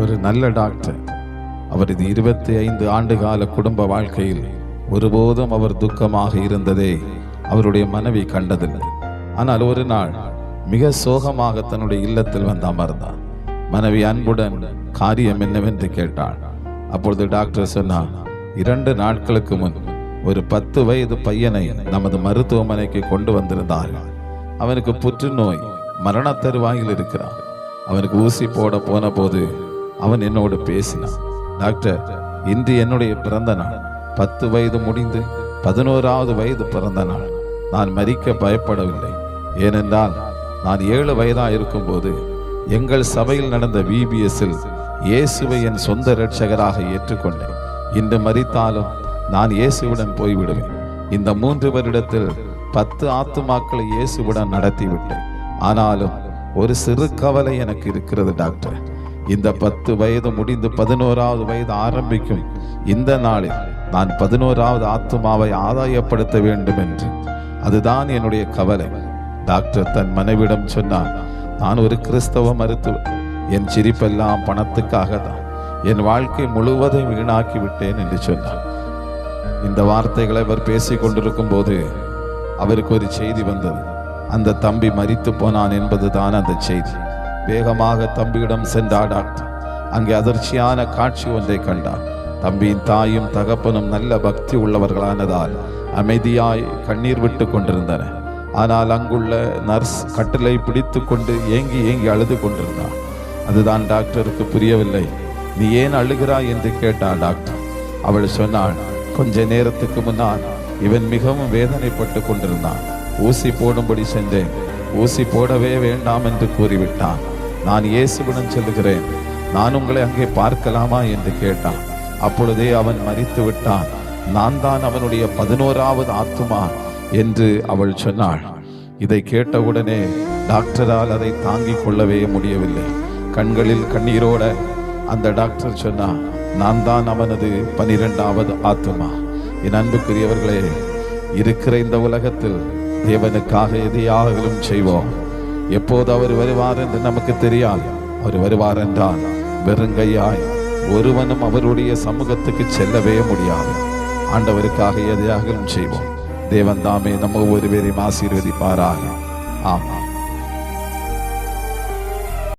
ஒரு நல்ல டாக்டர் அவரது இருபத்தி ஐந்து ஆண்டு கால குடும்ப வாழ்க்கையில் ஒருபோதும் அவர் துக்கமாக இருந்ததே அவருடைய மனைவி கண்டதில்லை. ஆனால் ஒரு நாள் மிக சோகமாக தன்னுடைய இல்லத்தில் வந்து அமர்ந்தார் மனைவி அன்புடன் காரியம் என்னவென்று கேட்டாள். அப்பொழுது டாக்டர் சொன்னார் இரண்டு நாட்களுக்கு முன் ஒரு பத்து வயது பையனை நமது மருத்துவமனைக்கு கொண்டு வந்திருந்தார்கள். அவனுக்கு புற்றுநோய் மரண தருவாயில் இருக்கிறான். அவனுக்கு ஊசி போட போன போது அவன் என்னோடு பேசினான். டாக்டர் இன்று என்னுடைய பிறந்த நாள். பத்து வயது முடிந்து பதினோராவது வயது பிறந்த நாள். நான் மறிக்க பயப்படவில்லை. ஏனென்றால் நான் ஏழு வயதா இருக்கும்போது எங்கள் சபையில் நடந்த விபிஎஸ்ஸில் இயேசுவை என் சொந்த ரட்சகராக ஏற்றுக்கொண்டேன். இன்று மறித்தாலும் நான் இயேசுவுடன் போய்விடுவேன். இந்த மூன்று வருடத்தில் பத்து ஆத்துமாக்களை இயேசுவுடன் நடத்திவிட்டேன். ஆனாலும் ஒரு சிறு கவலை எனக்கு இருக்கிறது டாக்டர். இந்த பத்து வயது முடிந்து பதினோராவது வயது ஆரம்பிக்கும் இந்த நாளில் நான் பதினோராவது ஆத்துமாவை ஆதாயப்படுத்த வேண்டும் என்று. அதுதான் என்னுடைய கவலை. டாக்டர் தன் மனைவிடம் சொன்னார் நான் ஒரு கிறிஸ்தவ மருத்துவர். என் சிரிப்பெல்லாம் பணத்துக்காக தான் என் வாழ்க்கை முழுவதையும் வீணாக்கி விட்டேன் என்று சொன்னார் இந்த வார்த்தைகளை அவர் பேசிக் கொண்டிருக்கும் போது அவருக்கு ஒரு செய்தி வந்தது. அந்த தம்பி மறித்து போனான் என்பதுதான் அந்த செய்தி. வேகமாக தம்பியிடம் சென்றாடான் டாக்டர் அங்கே அதிர்ச்சியான காட்சி ஒன்றை கண்டான். தம்பியின் தாயும் தகப்பனும் நல்ல பக்தி உள்ளவர்களானதால் அமைதியாய் கண்ணீர் விட்டு கொண்டிருந்தன. ஆனால் அங்குள்ள நர்ஸ் கட்டிலை பிடித்து கொண்டு ஏங்கி ஏங்கி அழுது கொண்டிருந்தான். அதுதான் டாக்டருக்கு புரியவில்லை. நீ ஏன் அழுகிறாய்? என்று கேட்டாள் டாக்டர். அவள் சொன்னாள் கொஞ்ச நேரத்துக்கு முன்னால் இவன் மிகவும் வேதனைப்பட்டு கொண்டிருந்தான். ஊசி போடும்படி சென்றேன். ஊசி போடவே வேண்டாம் என்று கூறிவிட்டான். நான் இயேசுவிடம் செல்கிறேன் நான் உங்களை அங்கே பார்க்கலாமா என்று கேட்டான். அப்பொழுதே அவன் மறித்து விட்டான். நான் தான் அவனுடைய பதினோராவது ஆத்துமா என்று அவள் சொன்னாள். இதை கேட்டவுடனே டாக்டரால் அதை தாங்கிக் கொள்ளவே முடியவில்லை. கண்களில் கண்ணீரோட அந்த டாக்டர் சொன்னா நான் தான் அவனது பனிரெண்டாவது ஆத்துமா. என் அன்புக்குரியவர்களே இருக்கிற இந்த உலகத்தில் தேவனுக்காக எதையாகலும் செய்வோம். எப்போது அவர் வருவார் என்று நமக்கு தெரியாது அவர் வருவார் என்றால் வெறுங்கையாய் ஒருவனும் அவருடைய சமூகத்துக்கு செல்லவே முடியாது. ஆண்டவருக்காக எதையாகவும் செய்வோம். தேவன் தாமே நம்ம ஒருவரையும் ஆசீர்வதிப்பாராக. ஆமாம்